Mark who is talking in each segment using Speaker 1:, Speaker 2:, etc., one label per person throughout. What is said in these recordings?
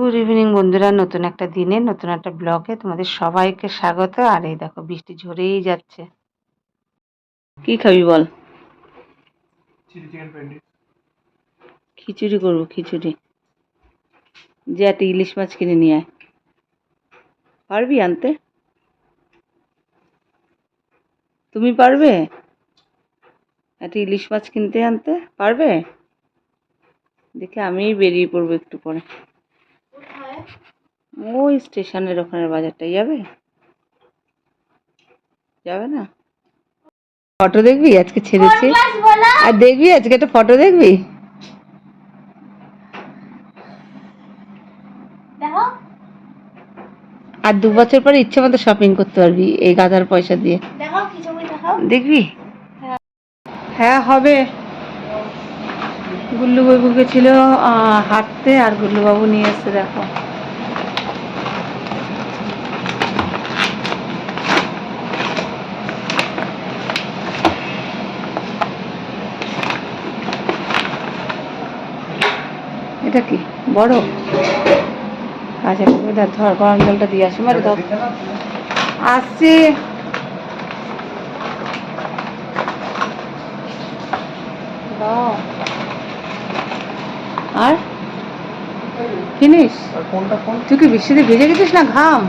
Speaker 1: Good evening বন্ধুরা নতুন একটা দিনে নতুন একটা ব্লগে তোমাদের সবাইকে স্বাগত। আর এই দেখো বৃষ্টি ঝরেই যাচ্ছে। কি খাবি বল? খিচুড়ি করব খিচুড়ি। যে একটা ইলিশ মাছ কিনে নিয়ে আয়। পারবি আনতে? তুমি পারবে? একটা ইলিশ মাছ কিনতে আনতে? পারবে? দেখে আমিই বেরিয়ে পড়ব একটু পরে। ওই স্টেশনের ওখানের বাজারটা যাবে? যাবে না? ফটো দেখবি আজকে ছেড়েছি? আর দেখবি আজকে একটা ফটো দেখবি? আর দু বছর পরে ইচ্ছে মতো শপিং করতে পারবি এই গাধার পয়সা দিয়ে। দেখবি? হ্যাঁ। হবে। গুল্লু বাবু গেছিল হাঁটতে আর গুল্লু বাবু নিয়ে এসছে দেখো। এটা কি? বড়? আচ্ছা ধর গরম জলটা দিয়ে আসি। মারে ধর আসছি। আর? ফিনিশ?
Speaker 2: আর কোনটা কোন?
Speaker 1: তুই কি বৃষ্টিতে ভিজে গেছিস না ঘাম?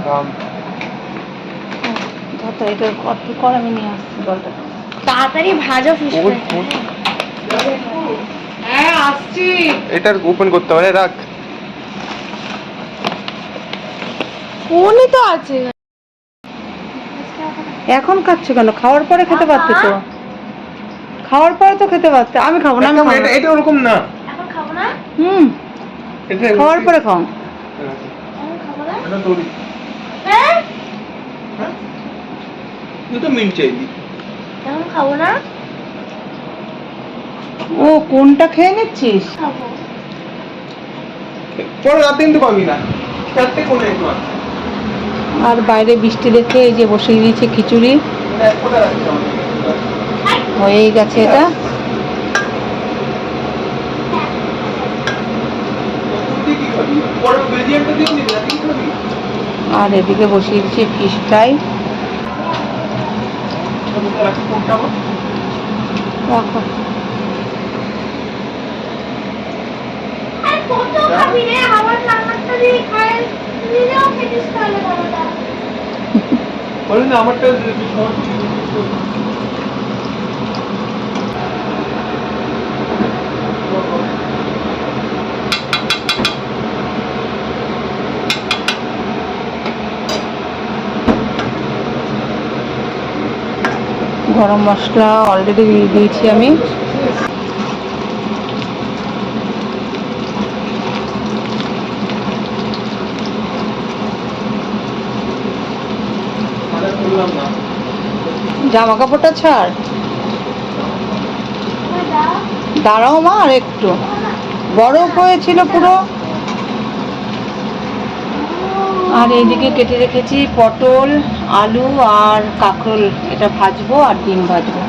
Speaker 1: ধর তো এটা কত কর আমি নিয়ে আসছি জলটা।
Speaker 3: তাড়াতাড়ি ভাজো ফিশ
Speaker 2: ওই ফোন
Speaker 1: হ্যাঁ আসছি
Speaker 2: এটা ওপেন করতে পারে রাখ।
Speaker 1: ফোনই তো আছে। এখন খাচ্ছ কেন? খাওয়ার পরে খেতে পারতে তো খাওয়ার পরে তো খেতে পারতে আমি খাব না আমি
Speaker 2: এটা এটা ওরকম না।
Speaker 3: এখন খাব না?
Speaker 1: হুম।
Speaker 2: এটা
Speaker 1: খাওয়ার পরে খাও।
Speaker 3: খাব না?
Speaker 2: এটা
Speaker 3: হ্যাঁ?
Speaker 2: তুই তো মিন্ট চাইবি
Speaker 3: এখন খাব না?
Speaker 1: ও কোনটা খেয়ে নিচ্ছিস?
Speaker 2: পরে রাতে কিন্তু পাবি না। চারটে কোনে একটু
Speaker 1: আর বাইরে বৃষ্টি দেখে এই যে বসিয়ে দিয়েছে খিচুড়ি।
Speaker 2: হবে
Speaker 1: হয়েই গেছে এটা।
Speaker 2: খাবি?
Speaker 1: আর এদিকে বসিয়ে দিয়েছে ফিশ ফ্রাই
Speaker 2: রাখি কোনটা আমার
Speaker 1: রাখো
Speaker 3: আরে কত খাবি রে আমার রান্নাটা দিয়ে খাই নিজেও খেতিস তাহলে বাবাটা
Speaker 2: বলি না আমারটা
Speaker 1: গরম মশলা অলরেডি দিয়ে দিয়েছি আমি
Speaker 2: মানে করলাম না
Speaker 1: জামা কাপড়টা ছাড় দাঁড়াও মা আর একটু বরফ হয়েছিল পুরো আর এইদিকে কেটে রেখেছি পটল আলু আর কাঁকরোল এটা ভাজবো আর ডিম ভাজবো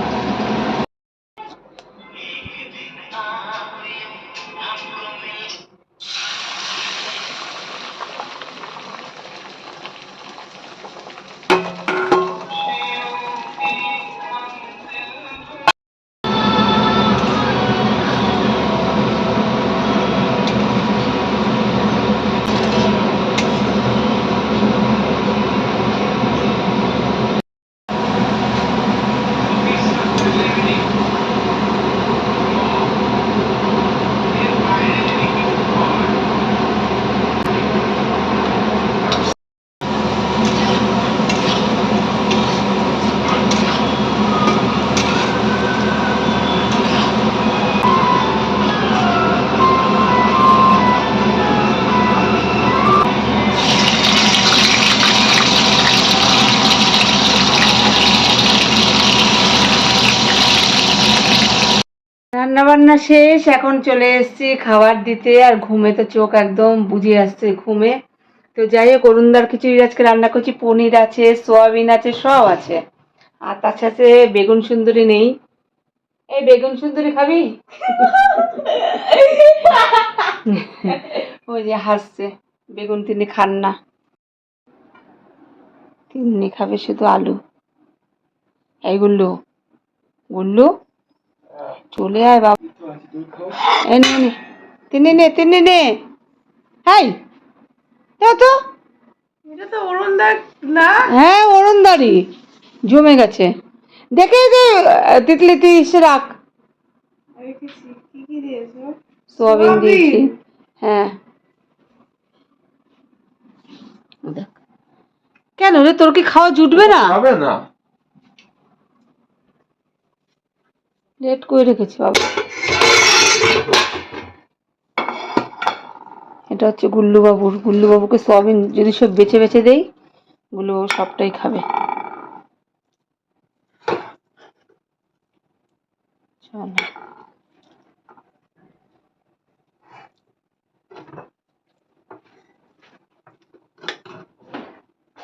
Speaker 1: রান্না বান্না শেষ, এখন চলে এসেছি খাবার দিতে, আর ঘুমে তো চোখ একদম বুঝে আসছে ঘুমে। তো যাই হোক, অরুণদার খিচুড়ি আজকে রান্না করছি, পনির আছে, সোয়াবিন আছে, সব আছে। আর তার সাথে বেগুন সুন্দরী নেই। এই বেগুন সুন্দরী খাবি? ওই যে হাসছে, বেগুন তিনি খান না। তিনি খাবে শুধু আলু। এই গুল্লু গুল্লু? চলে আয় বাবা। এই নে নে। তিনি নে তিনি নে। হাই তো।
Speaker 3: এটা তো অরুণদার না?
Speaker 1: হ্যাঁ অরুণদারি জমে গেছে। দেখে যে তিতলি এসে রাখ। সোয়াবিন? দিয়েছি। হ্যাঁ। কেন রে তোর কি খাওয়া জুটবে না?
Speaker 2: খাবে না।
Speaker 1: লেট করে রেখেছি, বাবা। এটা হচ্ছে গুল্লুবাবুর। গুল্লুবাবুকে সোয়াবিন যদি সব বেছে বেছে দেই, গুল্লুবাবু সবটাই খাবে। চলো
Speaker 2: ও এটা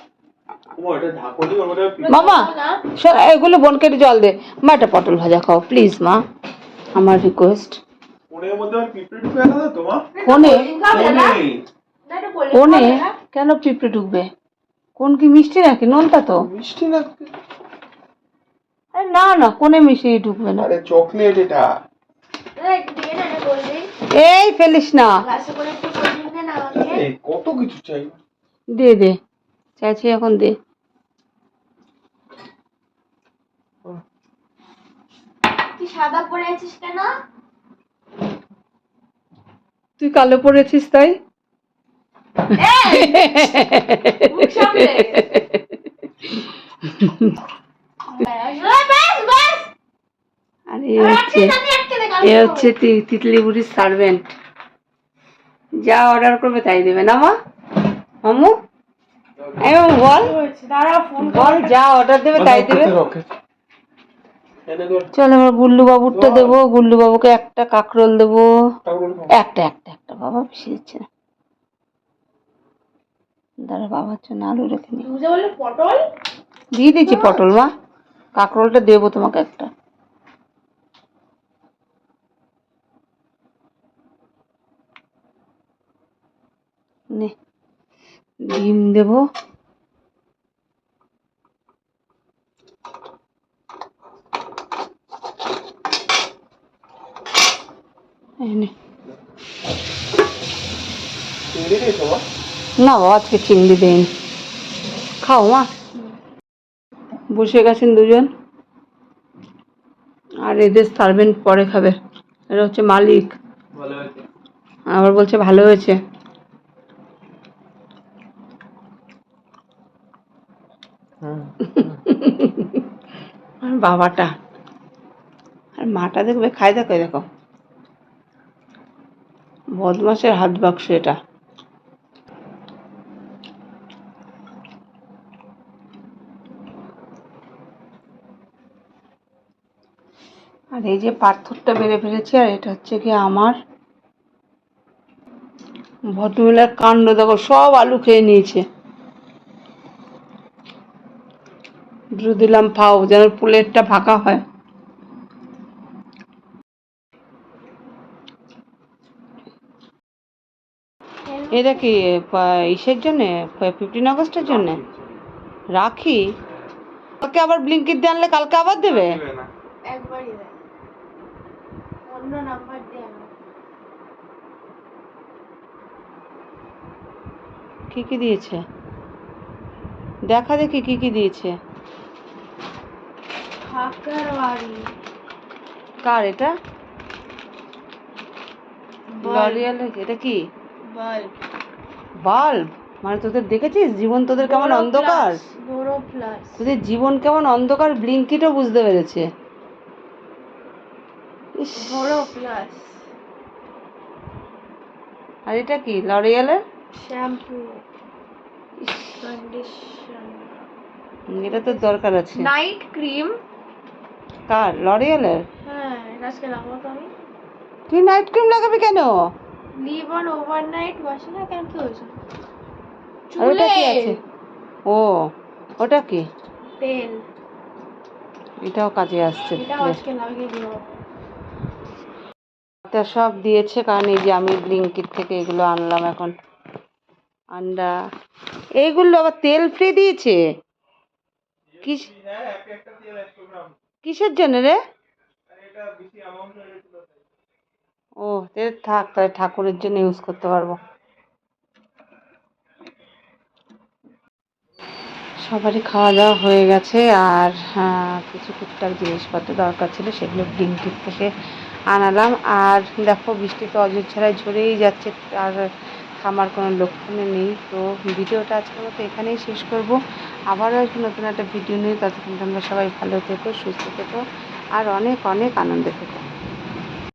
Speaker 2: ঢাকনি ওর মধ্যে
Speaker 1: মামা শোন, এগুলো বোনকে একটু জল দে। মা একটা পটল ভাজা খাও প্লিজ মা। আমার রিকোয়েস্ট
Speaker 2: তো তোমার
Speaker 1: কোনে
Speaker 2: ফোনেই।
Speaker 3: না এটা বললে
Speaker 1: কোনে কেন পিঁপড়ে ঢুকবে? কোন কি মিষ্টি নাকি? নোনতা তো।
Speaker 2: মিষ্টি না
Speaker 1: আরে না না কোনে মিষ্টি ঢুকবে না।
Speaker 2: আরে চকলেট এটা।
Speaker 3: এটা
Speaker 1: এই ফেলিস না।
Speaker 2: কত কিছু চাই।
Speaker 1: দে দে। চাইছি এখন দে
Speaker 3: তুই সাদা পরে আছিস কেন?
Speaker 1: তুই কালো পরেছিস তাই? আরে এ হচ্ছে এ সার্ভেন্ট যা অর্ডার করবে তাই দেবে না মা? মামু? এই বল। বল যা অর্ডার দেবে তাই দেবে। চল এবার গুল্লু বাবুরটা দেবো গুল্লু বাবুকে একটা কাকরোল দেবো। একটা একটা একটা বাবা বেশি দিচ্ছে না। দাঁড়া বাবার জন্য আলু রেখে নি
Speaker 3: পটল?
Speaker 1: দিয়ে দিয়েছি পটল মা। কাকরোলটা দেবো তোমাকে একটা। নে। ডিম দেবো। নে। বাবা আজকে চিংড়ি দেয়নি খাও মা। বসে গেছেন দুজন। আর এদের সার্ভেন্ট পরে খাবে। এটা হচ্ছে মালিক। আবার বলছে ভালো হয়েছে। আর বাবাটা। আর মাটা দেখবে খাই দেখো দেখো। বদমাসের হাত বাক্স এটা। আর এই যে পাথরটা বেড়ে ফেলেছি, আর এটা হচ্ছে কি আমার ভদ্রমহিলার কাণ্ড। দেখো, সব আলু খেয়ে নিয়েছে। দিলাম ফাও যেন প্লেটটা ফাঁকা হয়। এটা কি ইসের জন্যে? ফিফটিন আগস্টের জন্যে? রাখি? কালকে আবার ব্লিঙ্কিট দিয়ে আনলে কালকে আবার দেবে? কি কি দিয়েছে? দেখা দেখি কি কি দিয়েছে। কার এটা? লরিয়াল এটা কি?
Speaker 3: বাল্ব।
Speaker 1: মানে তোদের দেখেছিস? জীবন তোদের কেমন অন্ধকার? তোদের জীবন কেমন অন্ধকার? ব্লিঙ্কিটও বুঝতে পেরেছে। আর এটা কি? লরিয়ালের
Speaker 3: শ্যাম্পু কন্ডিশনার
Speaker 1: এটা তো দরকার আছে।
Speaker 3: নাইট ক্রিম
Speaker 1: কার? লরিয়ালের
Speaker 3: হ্যাঁ লাগাবো তো আমি।
Speaker 1: তুই নাইট ক্রিম লাগাবি কেন?
Speaker 3: লিভ অন ওভারনাইট বসে না কেন? কি হয়েছে?
Speaker 1: আর ওটা কি আছে? ও ওটা কি?
Speaker 3: তেল।
Speaker 1: এটাও কাজে আসছে তা সব দিয়েছে কারণ এই যে আমি ব্লিঙ্কিট থেকে এগুলো আনলাম এখন। আন্ডা। এইগুলো আবার তেল ফ্রি দিয়েছে? কিসের জন্য রে
Speaker 2: আর এটা বেশি অ্যামাউন্ট হয়ে গেছিল তাই।
Speaker 1: ও থাক, তাহলে ঠাকুরের জন্য ইউজ করতে পারব। সবারই খাওয়া দাওয়া হয়ে গেছে, আর কিছু টুকটাক জিনিসপত্র দরকার ছিল, সেগুলো ডিম ব্লিঙ্কিট থেকে আনালাম। আর দেখো, বৃষ্টি তো অযোধ্যায় ঝরেই যাচ্ছে, আর থামার কোনো লক্ষণে নেই। তো ভিডিওটা আজকের মতো এখানেই শেষ করব। আবারও আসব নতুন একটা ভিডিও নিয়ে ততক্ষণ তোমরা সবাই ভালো থেকো, সুস্থ থেকো, আর অনেক অনেক আনন্দে থেকো।